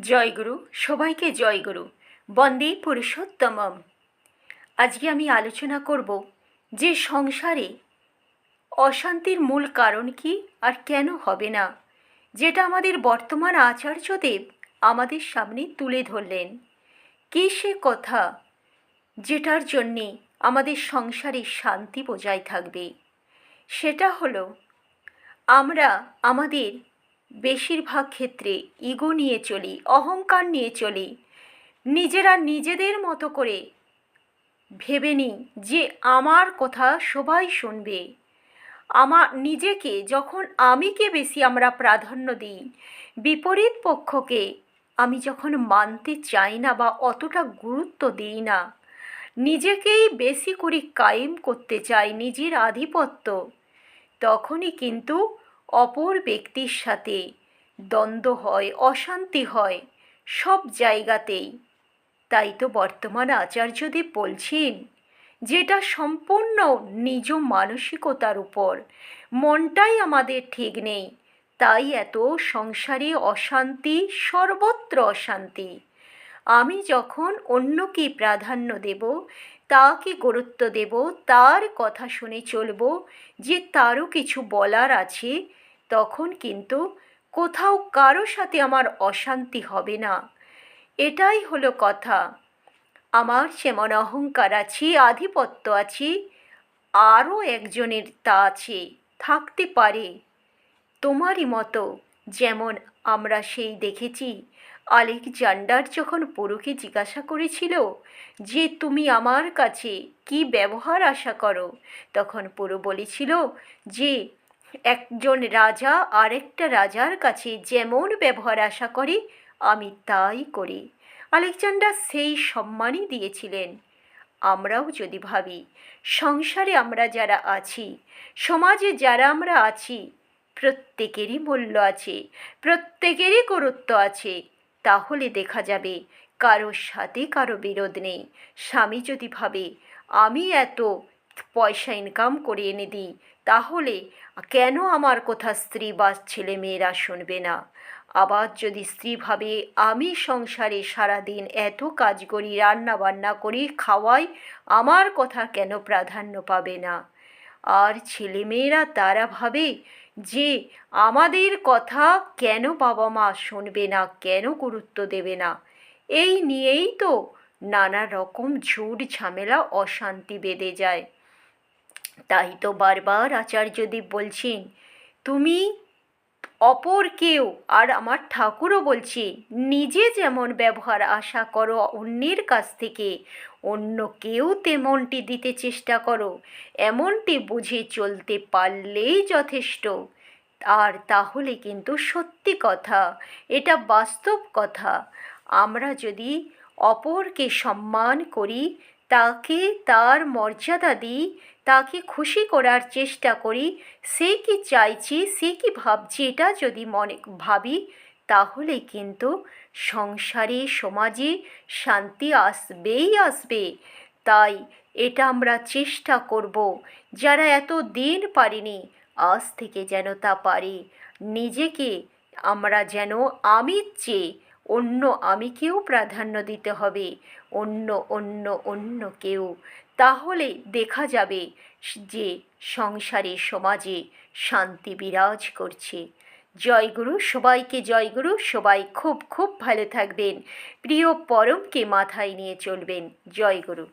জয়গুরু সবাইকে জয়গুরু বন্দে পুরুষোত্তমম। আজকে আমি আলোচনা করব যে সংসারে অশান্তির মূল কারণ কি আর কেন হবে না, যেটা আমাদের বর্তমান আচার্যদেব আমাদের সামনে তুলে ধরলেন। কী সে কথা যেটার জন্যে আমাদের সংসারে শান্তি বজায় থাকবে? সেটা হলো, আমরা আমাদের বেশিরভাগ ক্ষেত্রে ইগো নিয়ে চলি, অহংকার নিয়ে চলি। নিজেরা নিজেদের মতো করে ভেবে নিই যে আমার কথা সবাই শুনবে। আমার নিজেকে যখন আমিকে বেশি আমরা প্রাধান্য দিই, বিপরীত পক্ষকে আমি যখন মানতে চাই না বা অতটা গুরুত্ব দিই না, নিজেকেই বেশি করে কায়েম করতে চাই নিজের আধিপত্য, তখনই কিন্তু অপর ব্যক্তির সাথে দ্বন্দ্ব হয়, অশান্তি হয় সব জায়গাতেই। তাই তো বর্তমান আচার্যদেব বলছেন, যেটা সম্পূর্ণ নিজ মানসিকতার উপর, মনটাই আমাদের ঠিক নেই, তাই এত সংসারে অশান্তি, সর্বত্র অশান্তি। আমি যখন অন্যকে প্রাধান্য দেব তাকে গুরুত্ব দেব, তার কথা শুনে চলব। যে তারও কিছু বলার আছে, তখন কিন্তু কোথাও কারও সাথে আমার অশান্তি হবে না। এটাই হলো কথা। আমার যেমন অহংকার আছে, আধিপত্য আছে, আরও একজনের তা আছে, থাকতে পারে। তোমারই মতো। যেমন আমরা সেই দেখেছি, আলেকজান্ডার যখন পুরুকে জিজ্ঞাসা করেছিল যে, তুমি আমার কাছে কি ব্যবহার আশা করো? তখন পুরো বলেছিল যে, একজন রাজা আরেকটা রাজার কাছে যেমন ব্যবহার আশা করে, আমি তাই করি। আলেকজান্ডার সেই সম্মানই দিয়েছিলেন। আমরাও যদি ভাবি, সংসারে আমরা যারা আছি, সমাজে যারা আমরা আছি প্রত্যেকেরই মূল্য আছে, প্রত্যেকেরই গুরুত্ব আছে। তাহলে দেখা যাবে, কারোর সাথে কারও বিরোধ নেই। স্বামী যদি ভাবে, আমি এত পয়সা ইনকাম করে এনে দিই, তাহলে কেন আমার কথা স্ত্রী বা ছেলে মেয়েরা শুনবে না? আবার যদি স্ত্রী ভাবে, আমি সংসারে সারাদিন এত কাজ করি, রান্না বান্না করি, খাওয়াই, আমার কথা কেন প্রাধান্য পাবে না? আর ছেলেমেয়েরা তারা ভাবে যে আমাদের কথা কেন বাবা মা শুনবে না, কেন গুরুত্ব দেবে না? এই নিয়েই তো নানা রকম ঝুট ঝামেলা, অশান্তি বেঁধে যায়। তাই তো বারবার আচার্যদেব বলছেন, তুমি অপর কেউ আর আমার ঠাকুরও বলছে, নিজে যেমন ব্যবহার আশা করো অন্যের কাছ থেকে অন্য কেউ তেমনটি দিতে চেষ্টা করো। এমনটি বুঝে চলতে পারলেই যথেষ্ট। আর তাহলে কিন্তু সত্যি কথা, এটা বাস্তব কথা। আমরা যদি অপরকে সম্মান করি, তাকে তার মর্যাদা দিই, তাকে খুশি করার চেষ্টা করি, সে কি চাইছে, সে কি ভাবছে, এটা যদি মনে ভাবি তাহলে কিন্তু সংসারে, সমাজে শান্তি আসবেই আসবে। তাই এটা আমরা চেষ্টা করব। যারা এত দিন পারিনি, আজ থেকে যেন তা পারি। নিজেকে আমরা যেন আমির চেয়ে অন্য আমিকেও প্রাধান্য দিতে হবে, অন্য অন্য অন্য কেউ। তাহলে দেখা যাবে যে সংসারে, সমাজে শান্তি বিরাজ করছে। জয়গুরু সবাইকে জয় গুরু, সবাই খুব খুব ভালো থাকবেন। প্রিয় পরমকে মাথায় নিয়ে চলবেন। জয়গুরু